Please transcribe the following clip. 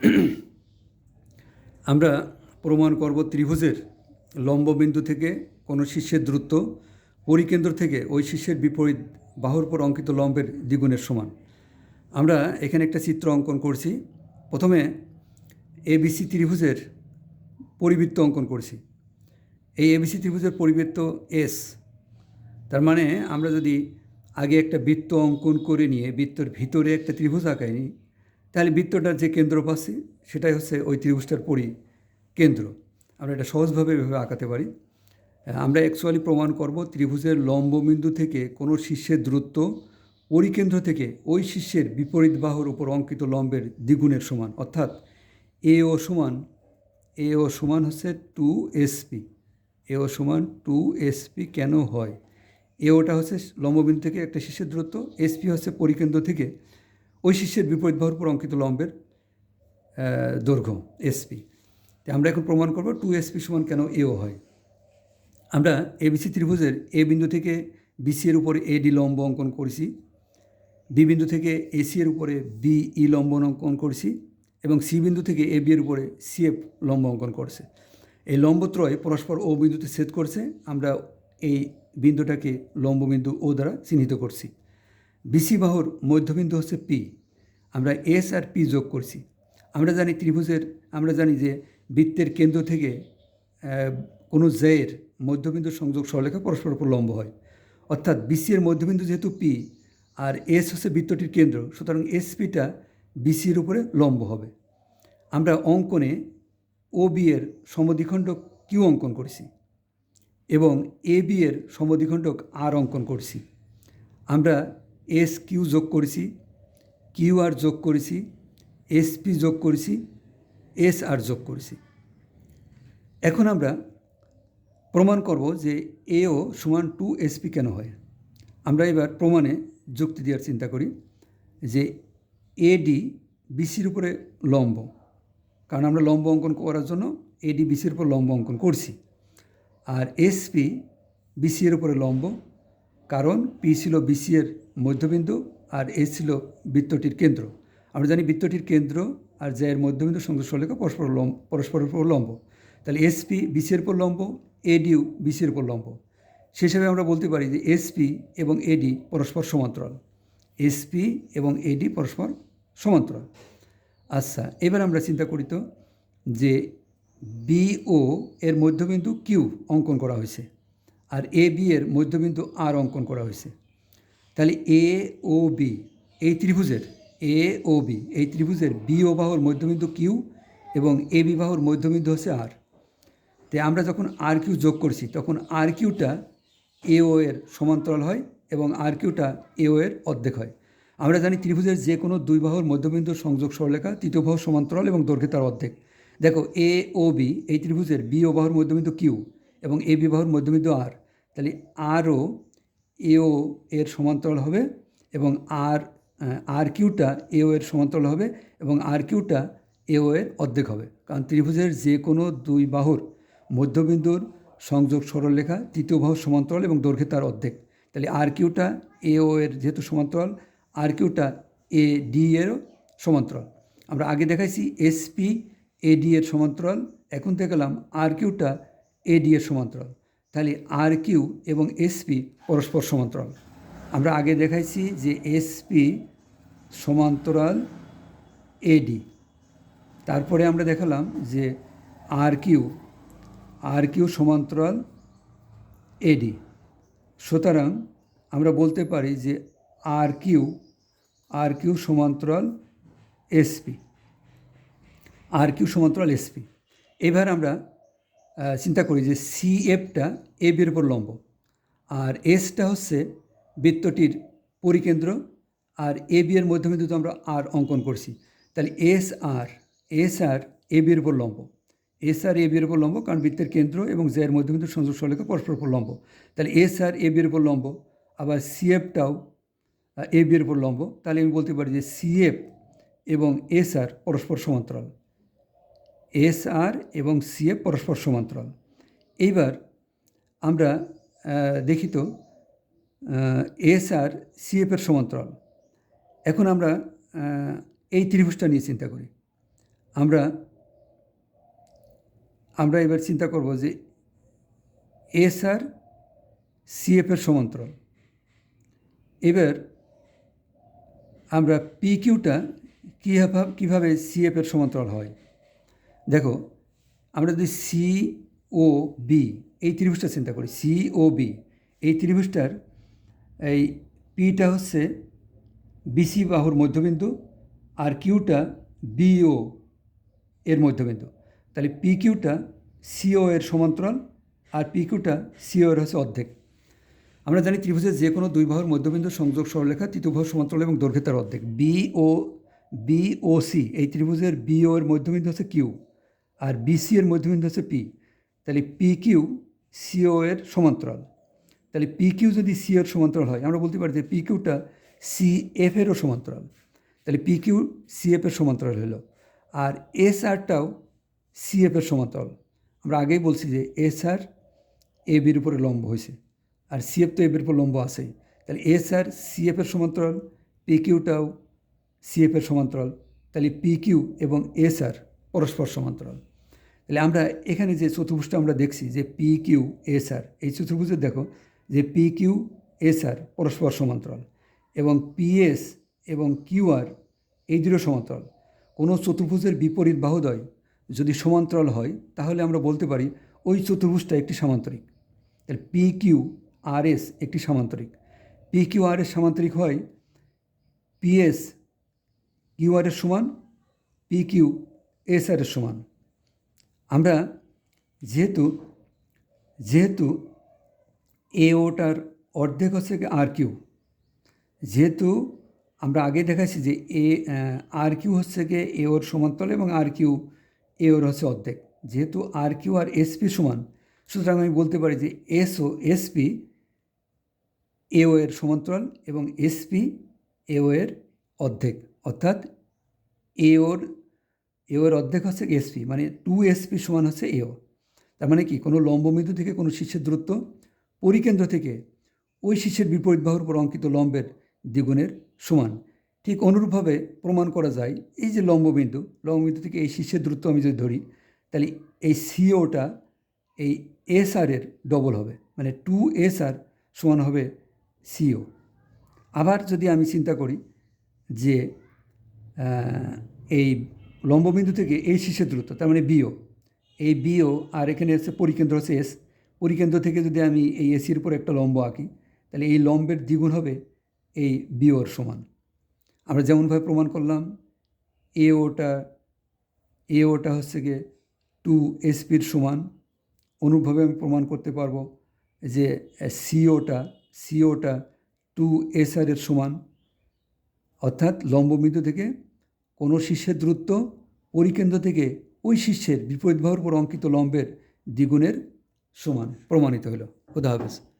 আমরা প্রমাণ করব ত্রিভুজের লম্ববিন্দু থেকে কোনো শীর্ষের দূরত্ব, পরিকেন্দ্র থেকে ওই শীর্ষের বিপরীত বাহুর পর অঙ্কিত লম্বের দ্বিগুণের সমান। আমরা এখানে একটা চিত্র অঙ্কন করছি। প্রথমে এবিসি ত্রিভুজের পরিবৃত্ত অঙ্কন করছি। এই এবিসি ত্রিভুজের পরিবৃত্ত এস, তার মানে আমরা যদি আগে একটা বৃত্ত অঙ্কন করে নিয়ে বৃত্তর ভিতরে একটা ত্রিভুজ আঁকাই নিই তাহলে বৃত্তটার যে কেন্দ্র পাচ্ছি, সেটাই হচ্ছে ওই ত্রিভুজটার পরি কেন্দ্র আমরা এটা সহজভাবে এভাবে আঁকাতে পারি। আমরা অ্যাকচুয়ালি প্রমাণ করব ত্রিভুজের লম্ববিন্দু থেকে কোনো শীর্ষের দূরত্ব পরিকেন্দ্র থেকে ওই শীর্ষের বিপরীত বাহুর উপর অঙ্কিত লম্বের দ্বিগুণের সমান। অর্থাৎ এ ও সমান এ ও সমান হচ্ছে টু এসপি এ ও সমান টু এসপি কেন হয়? এ ওটা হচ্ছে লম্ববিন্দু থেকে একটা শীর্ষের দূরত্ব এসপি হচ্ছে পরিকেন্দ্র থেকে ওই শীর্ষের বিপরীত বাহুর উপর অঙ্কিত লম্বের দৈর্ঘ্য এসপি আমরা এখন প্রমাণ করব টু এসপি সমান কেন এও হয়। আমরা এবিসি ত্রিভুজের এ বিন্দু থেকে বিসি এর উপরে এডি লম্ব অঙ্কন করেছি বি বিন্দু থেকে এসি এর উপরে বি ই লম্ব অঙ্কন করছি এবং সি বিন্দু থেকে এ বি এর উপরে সি এফ লম্ব অঙ্কন করছে। এই লম্বত্রয় পরস্পর ও বিন্দুতে ছেদ করছে, আমরা এই বিন্দুটাকে লম্ববিন্দু ও দ্বারা চিহ্নিত করছি। বিসি বাহুর মধ্যবিন্দু হচ্ছে পি আমরা এস আর পি যোগ করছি। আমরা জানি ত্রিভুজের, আমরা জানি যে বৃত্তের কেন্দ্র থেকে কোনো জয়ের মধ্যবিন্দু সংযোগ সরলেখা পরস্পর লম্ব হয়। অর্থাৎ বিসি এর মধ্যবিন্দু যেহেতু পি আর এস হচ্ছে বৃত্তটির কেন্দ্র, সুতরাং এসপিটা বিসির উপরে লম্ব হবে। আমরা অঙ্কনে ও বি এর সমদ্বিখণ্ড কিউ অঙ্কন করেছি এবং এ বি এর সমদ্বিখণ্ডক আর অঙ্কন করছি। আমরা এস কিউ যোগ করেছি, কিউ আর যোগ করেছি এসপি যোগ করেছি, এস আর যোগ করেছি। এখন আমরা প্রমাণ করব যে এও সমান টু এসপি কেন হয়। আমরা এবার প্রমাণে যুক্তি দেওয়ার চিন্তা করি যে এডি বিসির উপরে লম্ব, কারণ আমরা লম্ব অঙ্কন করার জন্য এডি বিসির উপর লম্ব অঙ্কন করছি। আর এসপি বিসি এর উপরে লম্ব কারণ পি ছিল বিসি এর মধ্যবিন্দু আর এস ছিল বৃত্তটির কেন্দ্র। আমরা জানি বৃত্তটির কেন্দ্র আর যা এর মধ্যবিন্দু সংযোগ সরলেখা পরস্পর লম্ব পরস্পরের উপর লম্ব। তাহলে এসপি বিসি এর উপর লম্ব এডিউ বিসি এর উপর লম্ব। সে হিসাবে আমরা বলতে পারি যে এসপি এবং এডি পরস্পর সমান্তরাল। এসপি এবং এডি পরস্পর সমান্তরাল। আচ্ছা এবার আমরা চিন্তা করি তো যে বিও এর মধ্যবিন্দু কিউ অঙ্কন করা হয়েছে। আর এ বি এর মধ্যবিন্দু আর অঙ্কন করা হয়েছে। তাহলে এ ও বি এই ত্রিভুজের এ ও বি এই ত্রিভুজের বি ও বাহুর মধ্যবিন্দু কিউ এবং এ বি বাহুর মধ্যবিন্দু হচ্ছে আর তাই আমরা যখন আর কিউ যোগ করছি, তখন আর কিউটা এ ও এর সমান্তরাল হয় এবং আর কিউটা এ ও এর অর্ধেক হয়। আমরা জানি ত্রিভুজের যে কোনো দুই বাহুর মধ্যবিন্দুর সংযোগ সরলেখা তৃতীয় বাহু সমান্তরাল এবং দৈর্ঘ্যে তার অর্ধেক। দেখো এ ও বি এই ত্রিভুজের বি ও বাহুর মধ্যবিন্দু কিউ এবং এ বিবাহর মধ্যবিন্দু আর, তাহলে আরও এও এর সমান্তরাল হবে এবং আর আর কিউটা এও এর সমান্তরাল হবে এবং আর কিউটা এও এর অর্ধেক হবে। কারণ ত্রিভুজের যে কোনো দুই বাহুর মধ্যবিন্দুর সংযোগ সরলরেখা তৃতীয় বাহুর সমান্তরাল এবং দৈর্ঘ্যে তার অর্ধেক। তাহলে আর কিউটা এও এর যেহেতু সমান্তরাল, আর কিউটা এ ডি এরও সমান্তরাল। আমরা আগে দেখাইছি এসপি এডি এর সমান্তরাল, এখন দেখালাম আর কিউটা এডি এর সমান্তরাল। তাহলে আর কিউ এবং এসপি পরস্পর সমান্তরাল। আমরা আগে দেখাইছি যে এসপি সমান্তরাল এডি তারপরে আমরা দেখালাম যে আর কিউ আর কিউ সমান্তরাল এডি সুতরাং আমরা বলতে পারি যে আর কিউ আর কিউ সমান্তরাল এসপি আর কিউ সমান্তরাল এসপি এবার আমরা চিন্তা করি যে সি এফটা এ বির উপর লম্ব, আর এসটা হচ্ছে বৃত্তটির পরিকেন্দ্র, আর এ বি এর মধ্যবিন্দু তো আমরা আর অঙ্কন করছি, তাহলে এস আর এস আর এ বির উপর লম্ব, এস আর এ বির উপর লম্ব কারণ বৃত্তের কেন্দ্র এবং জের মধ্যবিন্দু সংযোগ সরলেখা পরস্পর উপর লম্ব, তাহলে এস আর এ বির উপর লম্ব, আবার সিএফটাও এ বির উপর লম্ব, তাহলে আমি বলতে পারি যে সিএফ এবং এস আর পরস্পর সমান্তরাল। এস আর এবং সিএফ পরস্পর সমান্তরাল। এইবার আমরা দেখি তো এস আর সিএফের সমান্তরাল। এখন আমরা এই ত্রিভুজটা নিয়ে চিন্তা করি। আমরা আমরা এবার চিন্তা করব যে এস আর সিএফের সমান্তরাল। এবার আমরা পি কিউটা কীভাবে কীভাবে সিএফের সমান্তরাল হয়? দেখো, আমরা যদি সি ও বি এই ত্রিভুজটা চিন্তা করি সি ও বি এই ত্রিভুজটার এই পিটা হচ্ছে বিসি বাহুর মধ্যবিন্দু আর কিউটা বিও এর মধ্যবিন্দু। তাহলে পি কিউটা সিও এর সমান্তরাল আর পি কিউটা সিও এর হচ্ছে অর্ধেক। আমরা জানি ত্রিভুজের যে কোনো দুই বাহুর মধ্যবিন্দু সংযোগ সরলরেখা, তৃতীয় বাহুর সমান্তরাল এবং দৈর্ঘ্য তার অর্ধেক। B O B O C এই ত্রিভুজের বিও এর মধ্যবিন্দু হচ্ছে কিউ আর বিসি এর মধ্যবিন্দু হচ্ছে পি তাহলে পি কিউ সিও এর সমান্তরাল। তাহলে পি কিউ যদি সি এর সমান্তরাল হয়, আমরা বলতে পারি যে পি কিউটা সি এফ এরও সমান্তরাল। তাহলে পি কিউ সি এফ এর সমান্তরাল হলো। আর এস আরটাও সি এফ এর সমান্তরাল। আমরা আগেই বলছি যে এস আর এ বির উপরে লম্ব হয়েছে, আর সি এফ তো এর উপর লম্ব আছেই। তাহলে এস আর সিএফ এর সমান্তরাল পি কিউটাও সিএফ এর সমান্তরাল। তাহলে পি কিউ এবং এস আর পরস্পর সমান্তরাল। তাহলে আমরা এখানে যে চতুর্ভুজটা আমরা দেখছি যে পি কিউ এস আর এই চতুর্ভুজের দেখো যে পি কিউ এস আর পরস্পর সমান্তরাল এবং পিএস এবং কিউ আর এই দুটো সমান্তরাল। কোনো চতুর্ভুজের বিপরীত বাহুদয় যদি সমান্তরাল হয়, তাহলে আমরা বলতে পারি ওই চতুর্ভুজটা একটি সামান্তরিক। তাহলে পি কিউ আর এস একটি সামান্তরিক। পি কিউ আর এস সামান্তরিক হয় পিএস কিউ আর এর সমান পি কিউ এস আর সমান। আমরা যেহেতু যেহেতু এ ওটার অর্ধেক হচ্ছে আর কিউ, যেহেতু আমরা আগে দেখাচ্ছি যে এ আর কিউ হচ্ছে গিয়ে এ ওর সমান্তরাল এবং আর কিউ এ ওর হচ্ছে অর্ধেক। যেহেতু আর কিউ আর এসপি সমান, সুতরাং আমি বলতে পারি যে এস ও এসপি এ ও এর সমান্তরাল এবং এসপি এ ও এর অর্ধেক। অর্থাৎ এ ওর এও এর অর্ধেক হচ্ছে এসপি মানে টু এসপি সমান হচ্ছে এও তার মানে কি? কোনো লম্ববিন্দু থেকে কোনো শীর্ষের দূরত্ব পরিকেন্দ্র থেকে ওই শীর্ষের বিপরীত বাহুর উপর অঙ্কিত লম্বের দ্বিগুণের সমান। ঠিক অনুরূপভাবে প্রমাণ করা যায়, এই যে লম্ববিন্দু লম্ববিন্দু থেকে এই শীর্ষের দূরত্ব আমি যদি ধরি, তাহলে এই সিওটা এই এস আর এর ডবল হবে মানে টু এস আর সমান হবে সিও আবার যদি আমি চিন্তা করি যে এই লম্ববিন্দু থেকে এই শীর্ষের দূরত্ব, তার মানে বিও এই বিও আর এখানে হচ্ছে পরিকেন্দ্র হচ্ছে এস পরিকেন্দ্র থেকে যদি আমি এই এসির উপর একটা লম্ব আঁকি, তাহলে এই লম্বের দ্বিগুণ হবে এই বিওর সমান। আমরা যেমনভাবে প্রমাণ করলাম এ ওটা এ ওটা হচ্ছে গিয়ে টু এসপির সমান। অনুরূপভাবে আমি প্রমাণ করতে পারব যে সিওটা সিওটা টু এসআরের সমান। অর্থাৎ লম্ববিন্দু থেকে কোনো শিষ্যের দূরত্ব পরিকেন্দ্র থেকে ওই শিষ্যের বিপরীত বাহুর উপর অঙ্কিত লম্বের দ্বিগুণের সমান প্রমাণিত হলো। খুদা হাফেজ।